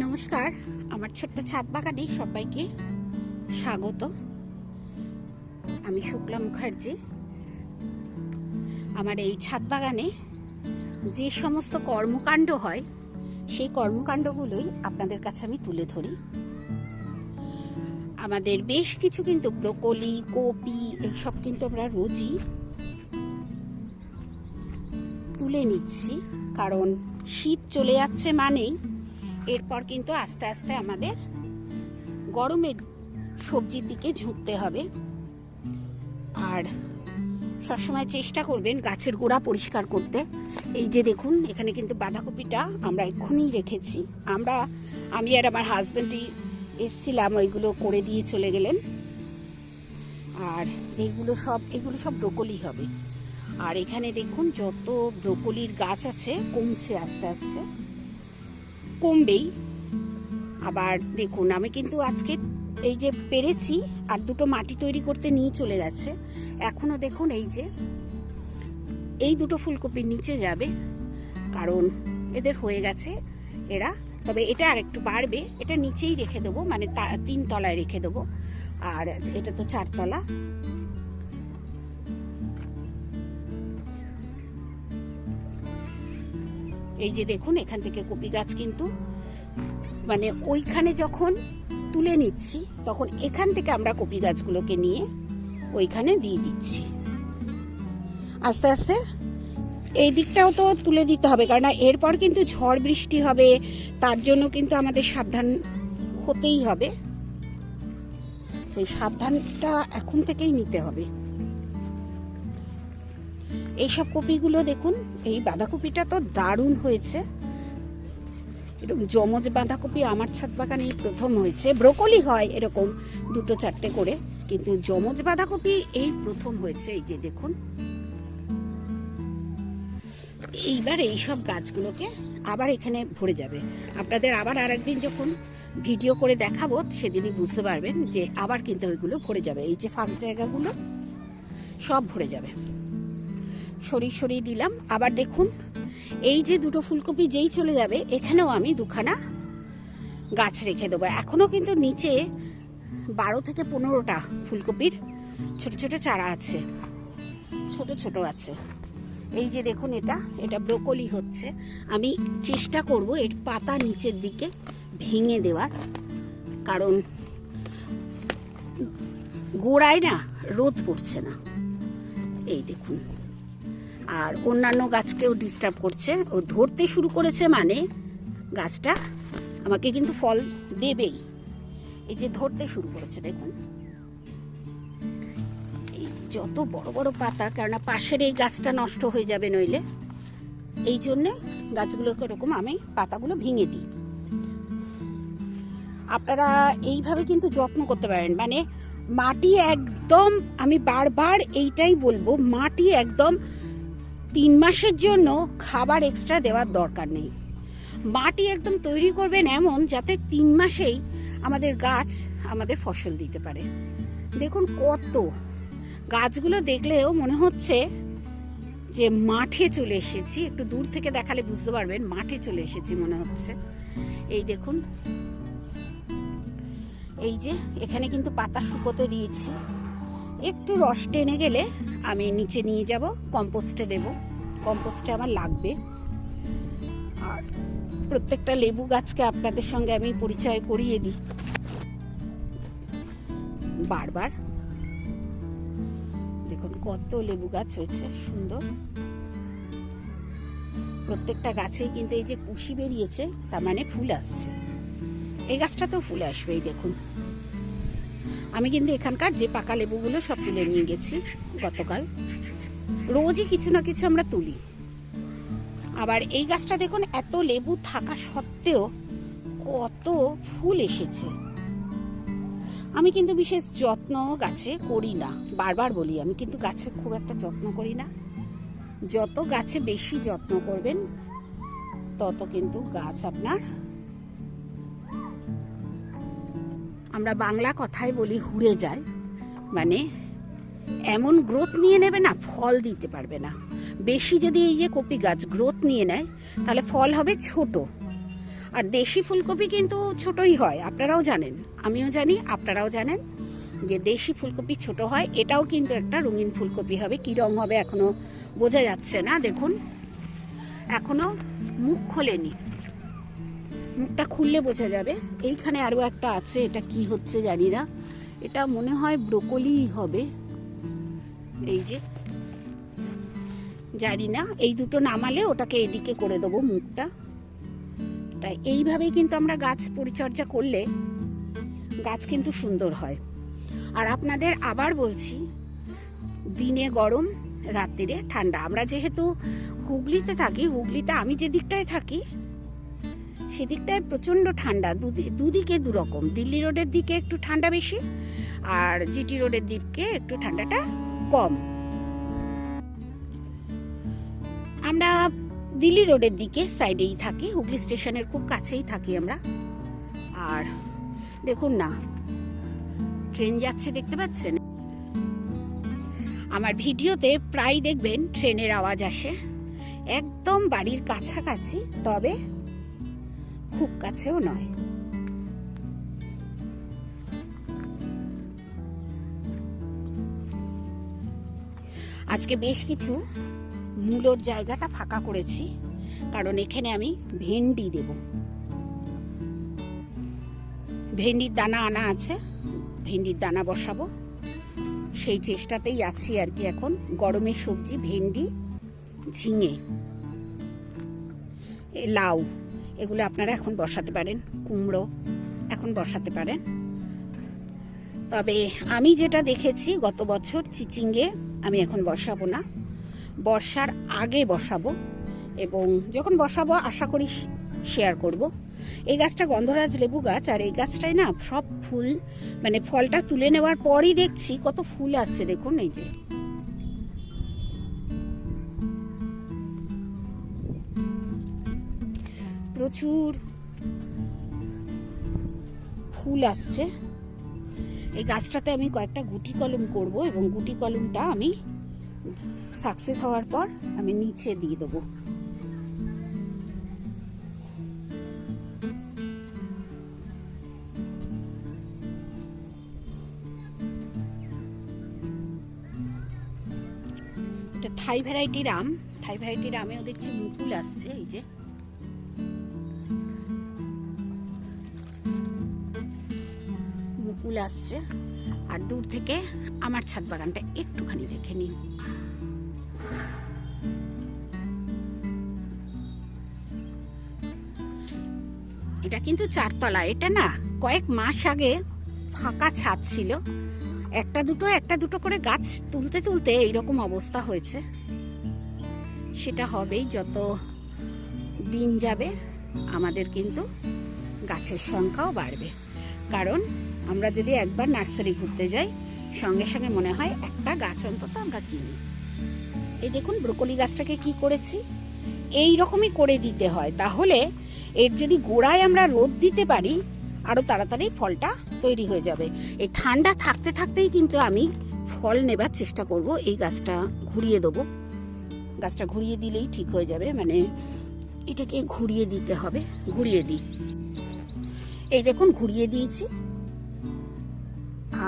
নমস্কার, আমার ছোট্ট ছাদ বাগানে সবাইকে স্বাগত। আমি শুক্লা মুখার্জি। আমার এই ছাদ বাগানে যে সমস্ত কর্মকাণ্ড হয়, সেই কর্মকাণ্ডগুলোই আপনাদের কাছে আমি তুলে ধরি। আমাদের বেশ কিছু কিন্তু ব্রোকলি, কপি এইসব কিন্তু আমরা রোজই তুলে নিচ্ছি, কারণ শীত চলে যাচ্ছে মানেই এরপর কিন্তু আস্তে আস্তে আমাদের গরমের সবজির দিকে ঝুঁকতে হবে। আর সবসময় চেষ্টা করবেন গাছের গোড়া পরিষ্কার করতে। এই যে দেখুন, এখানে কিন্তু বাঁধাকপিটা আমরা এক্ষুনি রেখেছি। আমরা, আমি আর আমার হাজব্যান্ডই এসছিলাম, ওইগুলো করে দিয়ে চলে গেলেন। আর এইগুলো সব, এগুলো সব ব্রোকলি হবে। আর এখানে দেখুন, যত ব্রোকলির গাছ আছে, কমছে আস্তে আস্তে। কমবেই। আবার দেখুন, আমি কিন্তু আজকে এই যে পেরেছি আর দুটো মাটি তৈরি করতে নিয়ে চলে গেছে। এখনও দেখুন এই যে, এই দুটো ফুলকপির নিচে যাবে, কারণ এদের হয়ে গেছে এরা। তবে এটা আর একটু বাড়বে, এটা নিচেই রেখে দেবো মানে তিন তলায় রেখে দেবো। আর এটা তো চারতলা। এই যে দেখুন, এখান থেকে কপি গাছ কিন্তু মানে ওইখানে যখন তুলে নিচ্ছি, তখন এখান থেকে আমরা কপি গাছগুলোকে নিয়ে ওইখানে দিয়ে দিচ্ছি। আস্তে আস্তে, এই দিকটাও তো তুলে দিতে হবে, কারণ এরপর কিন্তু ঝড় বৃষ্টি হবে, তার জন্য কিন্তু আমাদের সাবধান হতেই হবে। সাবধানটা এখন থেকেই নিতে হবে। এইসব কপিগুলো দেখুন, এই বাঁধাকপিটা তো দারুণ হয়েছে। এরকম জমজ বাঁধাকপি আমার ছাদ বাগানে প্রথম হয়েছে। ব্রোকলি হয় এরকম দুটো চারটে করে, কিন্তু জমজ বাঁধাকপি এই প্রথম হয়েছে, এই যে দেখুন। এইবার এই সব গাছগুলোকে আবার এখানে ভরে যাবে। আপনাদের আবার আরেকদিন যখন ভিডিও করে দেখাবো, সেদিনই বুঝতে পারবেন যে আবার কিন্তু ওইগুলো ভরে যাবে। এই যে ফাঁক জায়গাগুলো, সব ভরে যাবে। সরিয়ে সরিয়ে দিলাম। আবার দেখুন, এই যে দুটো ফুলকপি যেই চলে যাবে, এখানেও আমি দুখানা গাছ রেখে দেবো। এখনও কিন্তু নিচে বারো থেকে পনেরোটা ফুলকপির ছোট ছোট চারা আছে, ছোট ছোট আছে। এই যে দেখুন এটা এটা ব্রোকলি হচ্ছে। আমি চেষ্টা করব এর পাতা নিচের দিকে ভেঙে দেওয়ার, কারণ গোড়ায় না রোদ পড়ছে না। এই দেখুন। আর অন্যান্য গাছকেও ডিস্টার্ব করছে। ও ধরতে শুরু করেছে মানে গাছটা আমাকে কিন্তু ফল দেবেই। এই যে ধরতে শুরু করেছে, দেখুন। যত বড় বড় পাতা, কেননা পাশের এই গাছটা নষ্ট হয়ে যাবে নইলে, এই জন্যে গাছগুলোকে এরকম আমি পাতাগুলো ভেঙে দিই। আপনারা এইভাবে কিন্তু যত্ন করতে পারেন। মানে মাটি একদম, আমি বারবার এইটাই বলব, মাটি একদম তিন মাসের জন্য খাবার এক্সট্রা দেওয়ার দরকার নেই। মাটি একদম তৈরি করবেন এমন যাতে তিন মাসেই আমাদের গাছ আমাদের ফসল দিতে পারে। দেখুন কত। গাছগুলো দেখলেও মনে হচ্ছে যে মাঠে চলে এসেছি। একটু দূর থেকে দেখালে বুঝতে পারবেন, মাঠে চলে এসেছি মনে হচ্ছে। এই দেখুন। এই যে, এখানে কিন্তু পাতা শুকোতে দিয়েছি। একটু রস টেনে গেলে আমি নিচে নিয়ে যাব, কম্পোস্টে দেব। কম্পোস্টে আমার লাগবে। আর প্রত্যেকটা লেবু গাছকে আপনাদের সঙ্গে আমি পরিচয় করিয়ে দিই। বারবার। দেখুন কত লেবু গাছ হয়েছে, সুন্দর। প্রত্যেকটা গাছেই কিন্তু এই যে কুশি বেরিয়েছে, তার মানে ফুল আসছে। এই গাছটাতেও ফুল আসবে এই দেখুন। আমি কিন্তু এখানকার যে পাকা লেবুগুলো সব তুলে নিয়ে গেছি গতকাল। রোজই কিছু না কিছু আমরা তুলি। আবার এই গাছটা দেখুন, এত লেবু থাকা সত্ত্বেও কত ফুল এসেছে। আমি কিন্তু বিশেষ যত্ন গাছে করি না, বারবার বলি, আমি কিন্তু গাছে খুব একটা যত্ন করি না। যত গাছে বেশি যত্ন করবেন, তত কিন্তু গাছ আপনার আমরা বাংলা কথায় বলি হুড়ে যায়। মানে এমন গ্রোথ নিয়ে নেবে না, ফল দিতে পারবে না। বেশি যদি এই যে কপি গাছ গ্রোথ নিয়ে নেয়, তাহলে ফল হবে ছোট। আর দেশি ফুলকপি কিন্তু ছোটই হয়, আপনারাও জানেন। আমিও জানি, আপনারাও জানেন যে দেশি ফুলকপি ছোট হয়, এটাও কিন্তু একটা রঙিন ফুলকপি হবে। কী রং হবে এখনও বোঝা যাচ্ছে না, দেখুন। এখনও মুখ খোলেনি। মুখটা খুললে বোঝা যাবে। এইখানে আরও একটা আছে, এটা কি হচ্ছে জানি না। এটা মনে হয় ব্রোকলি হবে। এই যে। জানি না, এই দুটো নামালে ওটাকে এদিকে করে দেবো মুখটা। তাই এইভাবেই কিন্তু আমরা গাছ পরিচর্যা করলে গাছ কিন্তু সুন্দর হয়। আর আপনাদের আবার বলছি, দিনে গরম, রাত্রিরে ঠান্ডা। আমরা যেহেতু হুগলিতে থাকি, হুগলিতে আমি যে দিকটায় থাকি সেদিকটায় প্রচণ্ড ঠান্ডা, দুদি- দুদিকে দুরকম। দিল্লি রোডের দিকে একটু ঠান্ডা বেশি আর জিটি রোডের দিকে একটু ঠান্ডাটা কম। আমরা দিল্লি রোডের দিকে সাইডেই থাকি, হুগলি স্টেশনের খুব কাছেই থাকি আমরা। আর দেখুন না, ট্রেন যাচ্ছে দেখতে পাচ্ছেন? আমার ভিডিওতে প্রায় দেখবেন, ট্রেনের আওয়াজ আসে। একদম বাড়ির কাছাকাছি, তবে খুব কাছেও নয়। আজকে বেশ কিছু মূলোর জায়গাটা ফাঁকা করেছি, কারণ এখানে আমি ভেন্ডি দেব। ভেন্ডির দানা আনা আছে, ভেন্ডির দানা বসাবো। সেই চেষ্টাতেই আছি আর কি এখন গরমের সবজি, ভেন্ডি, ঝিঙে লাউ। এগুলো আপনারা এখন বসাতে পারেন, কুমড়ো এখন বসাতে পারেন। তবে আমি যেটা দেখেছি, গত বছর চিচিঙ্গে আমি এখন বসাবো না। বর্ষার আগে বসাবো এবং যখন বসাবো, আশা করি শেয়ার করব। এই গাছটা গন্ধরাজ লেবু গাছ, আর এই গাছটায় না সব ফুল মানে ফলটা তুলে নেওয়ার পরই দেখছি কত ফুল আসছে, দেখুন এই যে। প্রচুর ফুল আসছে। এই গাছটাতে আমি কয়েকটা গুটি কলম করব এবং গুটি কলমটা আমি সাকসেস হওয়ার পর আমি নিচে দিয়ে দেবো। থাই ভ্যারাইটির আম থাই ভ্যারাইটির আমেও দেখছি মুকুল আসছে, এই যে। মুকুল আসছে। আর দূর থেকে আমার ছাদ বাগানটা একটুখানি দেখে নিন। এটা কিন্তু চারতলা, এটা না কয়েক মাস আগে ফাঁকা ছাদ ছিল। একটা দুটো একটা দুটো করে গাছ তুলতে তুলতে এইরকম অবস্থা হয়েছে। সেটা হবেই যত দিন যাবে, আমাদের কিন্তু গাছের সংখ্যাও বাড়বে। কারণ আমরা যদি একবার নার্সারি ঘুরতে যাই, সঙ্গে সঙ্গে মনে হয় একটা গাছ অন্তত আমরা কিনি। এই দেখুন, ব্রোকলি গাছটাকে কি করেছি? এই রকমই করে দিতে হয়। তাহলে এর যদি গোড়ায় আমরা রোদ দিতে পারি, আরও তাড়াতাড়ি ফলটা তৈরি হয়ে যাবে। এই ঠান্ডা থাকতে থাকতেই কিন্তু আমি ফল নেবার চেষ্টা করব। এই গাছটা ঘুরিয়ে দেবো। গাছটা ঘুরিয়ে দিলেই ঠিক হয়ে যাবে। মানে এটাকে ঘুরিয়ে দিতে হবে। ঘুরিয়ে দিই। এই দেখুন, ঘুরিয়ে দিয়েছি।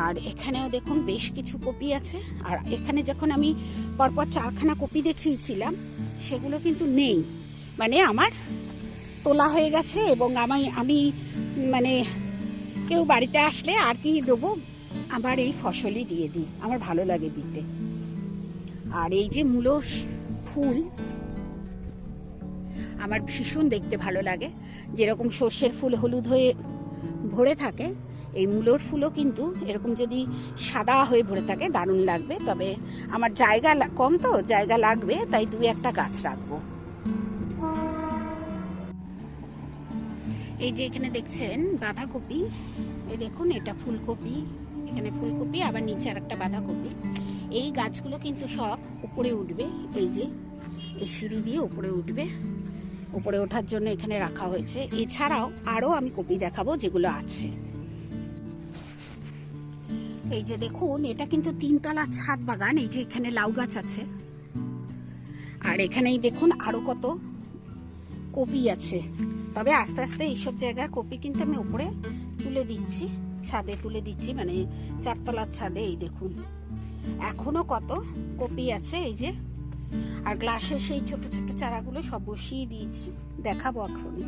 আর এখানেও দেখুন বেশ কিছু কপি আছে। আর এখানে যখন আমি পরপর চারখানা কপি দেখিয়েছিলাম, সেগুলো কিন্তু নেই। মানে আমার তোলা হয়ে গেছে এবং আমি আমি মানে কেউ বাড়িতে আসলে আর কি দেবো, আবার এই ফসলই দিয়ে দিই। আমার ভালো লাগে দিতে। আর এই যে মূলো ফুল, আমার ভীষণ দেখতে ভালো লাগে। যেরকম সর্ষের ফুল হলুদ হয়ে ভরে থাকে এই মূলোর ফুলও কিন্তু এরকম যদি সাদা হয়ে ভরে থাকে, দারুণ লাগবে। তবে আমার জায়গা কম তো, জায়গা লাগবে, তাই দুই একটা গাছ রাখব। এই যে এখানে দেখছেন বাঁধাকপি। এই দেখুন, এটা ফুলকপি, এখানে ফুলকপি, আবার নিচে আর একটা বাঁধাকপি। এই গাছগুলো কিন্তু সব উপরে উঠবে, এই যে, এই সিঁড়ি দিয়ে উপরে উঠবে। উপরে ওঠার জন্য এখানে রাখা হয়েছে। এছাড়াও আরও আমি কপি দেখাবো যেগুলো আছে। এই যে দেখুন, এটা কিন্তু তিনতলা ছাদ বাগান, এই যে এখানে লাউ গাছ আছে। আর এখানেই দেখুন আরও কত কপি আছে। তবে আস্তে আস্তে এইসব জায়গার কপি কিন্তু আমি উপরে তুলে দিচ্ছি, ছাদে তুলে দিচ্ছি মানে চারতলার ছাদে, এই দেখুন। এখনও কত কপি আছে, এই যে। আর গ্লাসে সেই ছোট ছোট চারাগুলো সব বসিয়ে দিয়েছি। দেখাবো এখনই।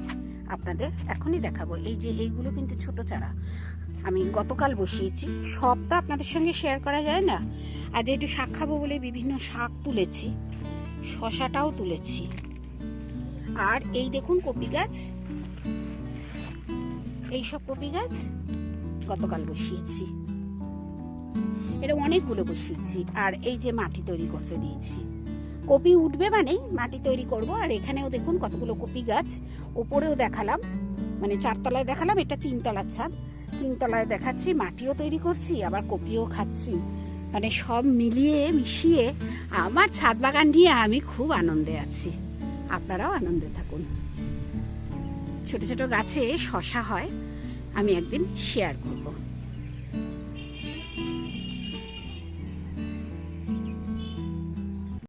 আপনাদের এখনই দেখাবো। এই যে এইগুলো কিন্তু ছোট চারা। আমি গতকাল বসিয়েছি। সব তো আপনাদের সঙ্গে শেয়ার করা যায় না। আর একটু শাক খাব বলে বিভিন্ন শাক তুলেছি, শশাটাও তুলেছি। আর এই দেখুন কপি গাছ। এইসব কপি গাছ গতকাল বসিয়েছি। এটা অনেকগুলো বসিয়েছি। আর এই যে মাটি তৈরি করতে দিয়েছি। কপি উঠবে মানে মাটি তৈরি করব। আর এখানেও দেখুন কতগুলো কপি গাছ। ওপরেও দেখালাম। মানে চারতলায় দেখালাম। এটা তিনতলার ছাদ। তিনতলায় দেখাচ্ছি, মাটিও তৈরি করছি, আবার কপিও খাচ্ছি। মানে সব মিলিয়ে মিশিয়ে আমার ছাদ বাগান নিয়ে আমি খুব আনন্দে আছি। আপনারাও আনন্দে থাকুন। ছোট ছোট গাছে শশা হয়, আমি একদিন শেয়ার করব।